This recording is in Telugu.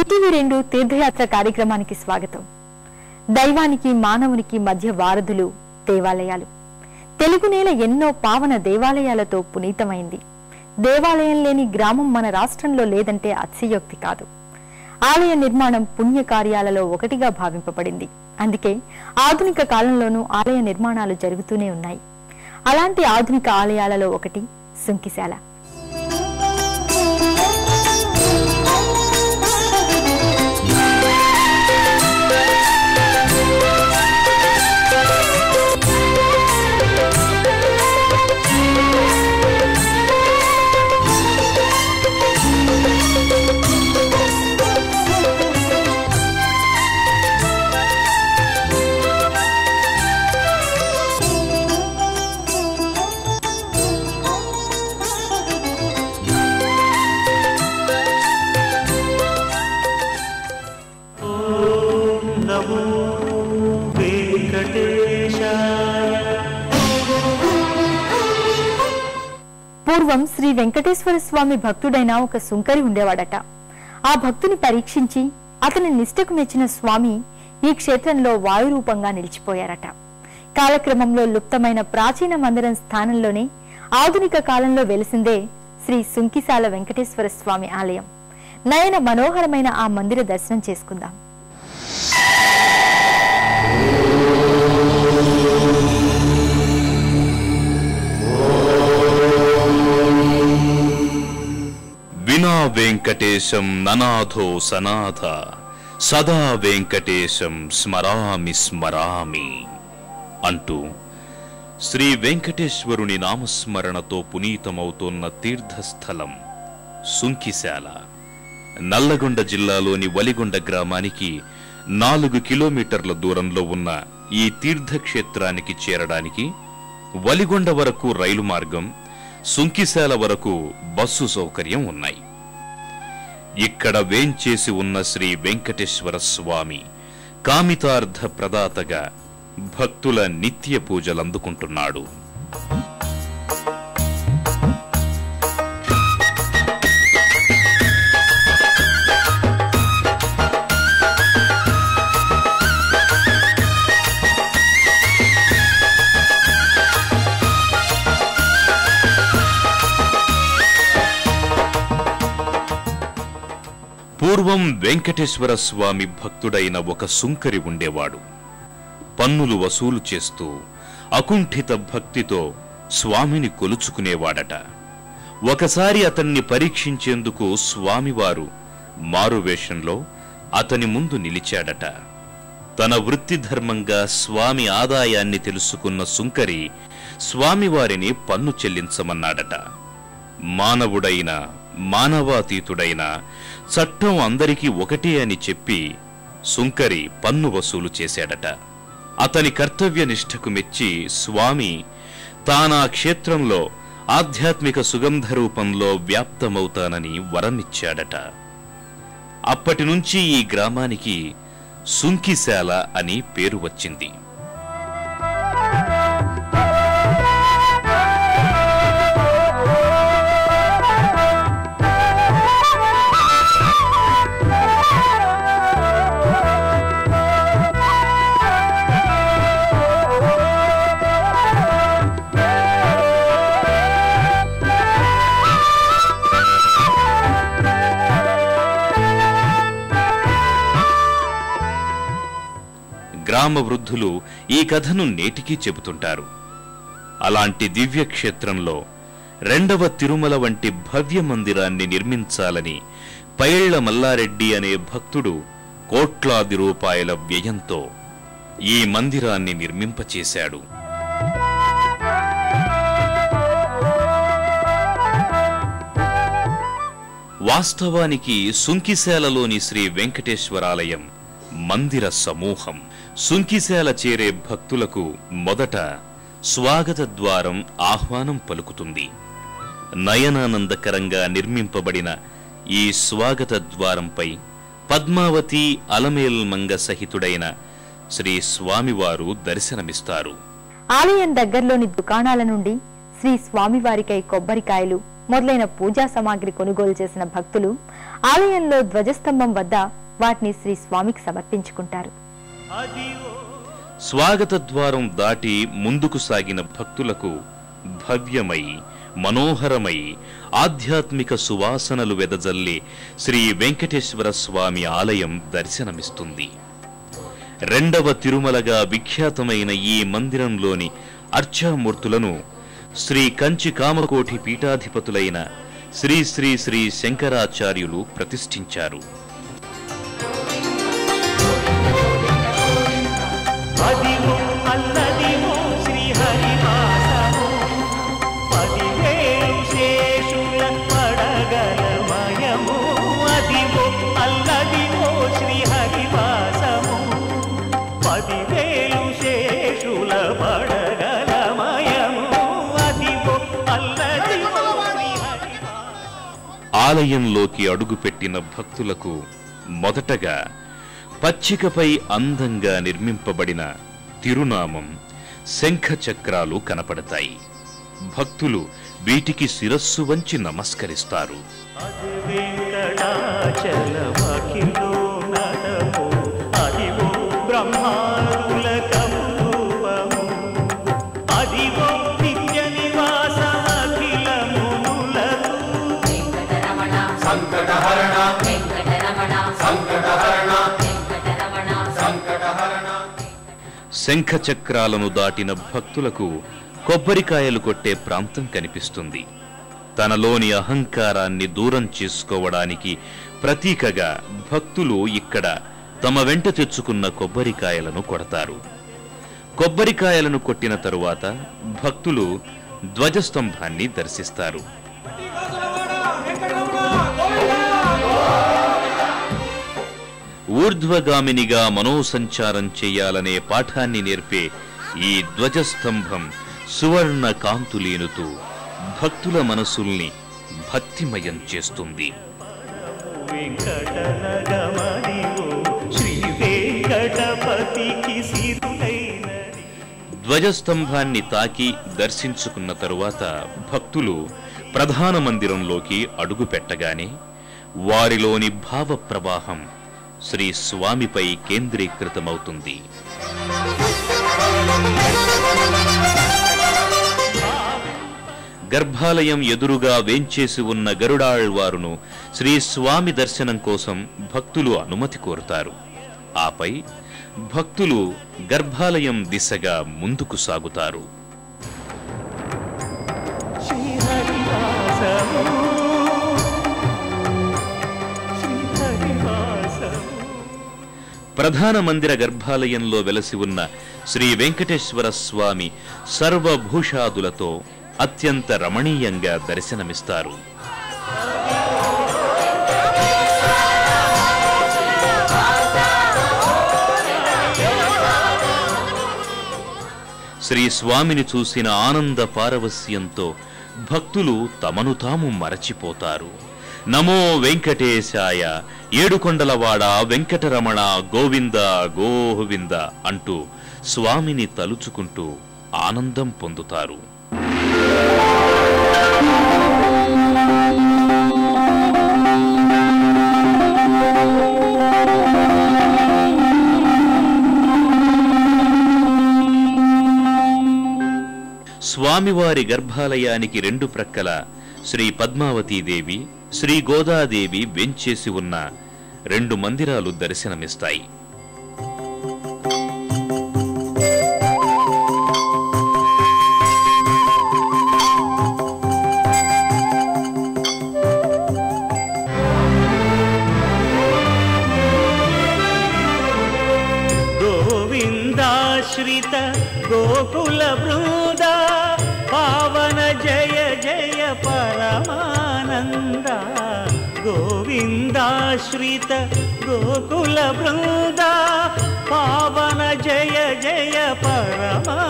ఈటీవీ రెండు తీర్థయాత్ర కార్యక్రమానికి స్వాగతం. దైవానికి మానవునికి మధ్య వారధులు దేవాలయాలు. తెలుగు నేల ఎన్నో పావన దేవాలయాలతో పునీతమైంది. దేవాలయం లేని గ్రామం మన రాష్ట్రంలో లేదంటే అతిశయోక్తి కాదు. ఆలయ నిర్మాణం పుణ్య కార్యాలలో ఒకటిగా భావింపబడింది. అందుకే ఆధునిక కాలంలోనూ ఆలయ నిర్మాణాలు జరుగుతూనే ఉన్నాయి. అలాంటి ఆధునిక ఆలయాలలో ఒకటి సుంకిశాల పూర్వం శ్రీ వెంకటేశ్వర స్వామి భక్తుడైన ఒక సుంకరి ఉండేవాడట. ఆ భక్తుని పరీక్షించి అతని నిష్టకు మెచ్చిన స్వామి ఈ క్షేత్రంలో వాయు రూపంగా నిలిచిపోయారట. కాలక్రమంలో లుప్తమైన ప్రాచీన మందిరం స్థానంలోనే ఆధునిక కాలంలో వెలిసిందే శ్రీ సుంకిశాల వెంకటేశ్వర స్వామి ఆలయం. నయన మనోహరమైన ఆ మందిర దర్శనం చేసుకుందాం. వినా వెంకటేశం ననాథో సనాథ సదా వెంకటేశం స్మరామి స్మరామి అంటూ శ్రీ వెంకటేశ్వరుని నామస్మరణతో పునీతమవుతోన్న తీర్థస్థలం సుంకిశాల నల్లగొండ జిల్లాలోని వలిగొండ గ్రామానికి నాలుగు కిలోమీటర్ల దూరంలో ఉన్న ఈ తీర్థక్షేత్రానికి చేరడానికి వలిగొండ వరకు రైలు మార్గం సుంకిశాల వరకు బస్సు సౌకర్యం ఉన్నాయి. ఇక్కడ వేంచేసి ఉన్న శ్రీ వెంకటేశ్వర స్వామి కామితార్థ ప్రదాతగా భక్తుల నిత్య పూజలందుకుంటున్నాడు. పూర్వం వెంకటేశ్వర స్వామి భక్తుడైన ఒక సుంకరి ఉండేవాడు. పన్నులు వసూలు చేస్తూ అకుంఠిత భక్తితో స్వామిని కొలుచుకునేవాడట. ఒకసారి అతన్ని పరీక్షించేందుకు స్వామివారు మారువేషంలో అతని ముందు నిలిచాడట. తన వృత్తి ధర్మంగా స్వామి ఆదాయాన్ని తెలుసుకున్న సుంకరి స్వామివారిని పన్ను చెల్లించమన్నాడట. మానవుడైన మానవాతీతుడైన చట్టం అందరికీ ఒకటే అని చెప్పి సుంకరి పన్ను వసూలు చేశాడట. అతని కర్తవ్య నిష్ఠకు మెచ్చి స్వామి తానా క్షేత్రంలో ఆధ్యాత్మిక సుగంధ రూపంలో వ్యాప్తమవుతానని వరమిచ్చాడట. అప్పటి నుంచి ఈ గ్రామానికి సుంకిశాల అని పేరు వచ్చింది. గ్రామ వృద్ధులు ఈ కథను నేటికీ చెబుతుంటారు. అలాంటి దివ్య క్షేత్రంలో రెండవ తిరుమల వంటి భవ్య మందిరాన్ని నిర్మించాలని పైళ్ళ మల్లారెడ్డి అనే భక్తుడు కోట్లాది రూపాయల వ్యయంతో ఈ మందిరాన్ని నిర్మింపచేశాడు. వాస్తవానికి సుంకిశాలలోని శ్రీ వెంకటేశ్వరాలయం మందిర సమూహం. సుంకిశాల చేరే భక్తులకు మొదట స్వాగత ద్వారం ఆహ్వానం పలుకుతుంది. నయనానందకరంగా నిర్మింపబడిన ఈ స్వాగత ద్వారంపై పద్మావతి అలమేల్ మంగ సహితుడైన శ్రీ స్వామివారు దర్శనమిస్తారు. ఆలయం దగ్గరలోని దుకాణాల నుండి శ్రీ స్వామివారికై కొబ్బరికాయలు మొదలైన పూజా సామాగ్రి కొనుగోలు చేసిన భక్తులు ఆలయంలో ధ్వజస్తంభం వద్ద వాటిని శ్రీ స్వామికి సమర్పించుకుంటారు. స్వాగత ద్వారం దాటి ముందుకు సాగిన భక్తులకు భవ్యమై మనోహరమై ఆధ్యాత్మిక సువాసనలు వెదజల్లి శ్రీ వెంకటేశ్వర స్వామి ఆలయం దర్శనమిస్తుంది. రెండవ తిరుమలగా విఖ్యాతమైన ఈ మందిరంలోని అర్చామూర్తులను శ్రీ కంచి కామకోటి పీఠాధిపతులైన శ్రీ శ్రీ శ్రీ శంకరాచార్యులు ప్రతిష్ఠించారు. అదివో అల్లదివో శ్రీహరివాసము. పదివేలు శేషుల పడగలమయము అదివో అల్లదివో శ్రీహరివాసము. పదివేలు శేషుల పడగలమయము అదివో అల్లదివో ఆలయంలోకి అడుగుపెట్టిన భక్తులకు మొదటగా పచ్చికపై అందంగా నిర్మింపబడిన తిరునామం శంఖ చక్రాలు కనపడతాయి. భక్తులు వీటికి శిరస్సు వంచి నమస్కరిస్తారు. శంఖ చక్రాలను దాటిన భక్తులకు కొబ్బరికాయలు కొట్టే ప్రాంతం కనిపిస్తుంది. తనలోని అహంకారాన్ని దూరం చేసుకోవడానికి ప్రతీకగా భక్తులు ఇక్కడ తమ వెంట తెచ్చుకున్న కొబ్బరికాయలను కొడతారు. కొబ్బరికాయలను కొట్టిన తరువాత భక్తులు ధ్వజస్తంభాన్ని దర్శిస్తారు. ఊర్ధ్వగామినిగా మనోసంచారం చేయాలనే పాఠాన్ని నేర్పే ఈ ధ్వజస్తంభం సువర్ణ కాంతులీనుతూ భక్తుల మనసుల్ని భక్తిమయం చేస్తుంది. ధ్వజస్తంభాన్ని తాకి దర్శించుకున్న తరువాత భక్తులు ప్రధాన మందిరంలోకి అడుగు పెట్టగానే వారిలోని భావ ప్రవాహం శ్రీ స్వామిపై కేంద్రీకృతమవుతుంది. గర్భాలయం ఎదురుగా వేంచేసి ఉన్న గరుడాళ్వారును శ్రీ స్వామి దర్శనం కోసం భక్తులు అనుమతి కోరుతారు. ఆపై భక్తులు గర్భాలయం దిశగా ముందుకు సాగుతారు. ప్రధాన మందిర గర్భాలయంలో వెలసి ఉన్న శ్రీ వెంకటేశ్వర స్వామి సర్వభూషాదులతో అత్యంత రమణీయంగా దర్శనమిస్తారు. శ్రీ స్వామిని చూసిన ఆనంద పారవస్యంతో భక్తులు తమను తాము మరచిపోతారు. నమో వెంకటేశాయ ఏడుకొండలవాడ వెంకటరమణ గోవింద గోవింద అంటూ స్వామిని తలుచుకుంటూ ఆనందం పొందుతారు. స్వామివారి గర్భాలయానికి రెండు ప్రక్కల శ్రీ పద్మావతీదేవి శ్రీ గోదాదేవి వెంచేసి ఉన్న రెండు మందిరాలు దర్శనమిస్తాయి. గోవిందాశ్రిత గోకుల బృ గోవిందాశ్రిత గోకుల బృంద పావన జయ జయ పరమానంద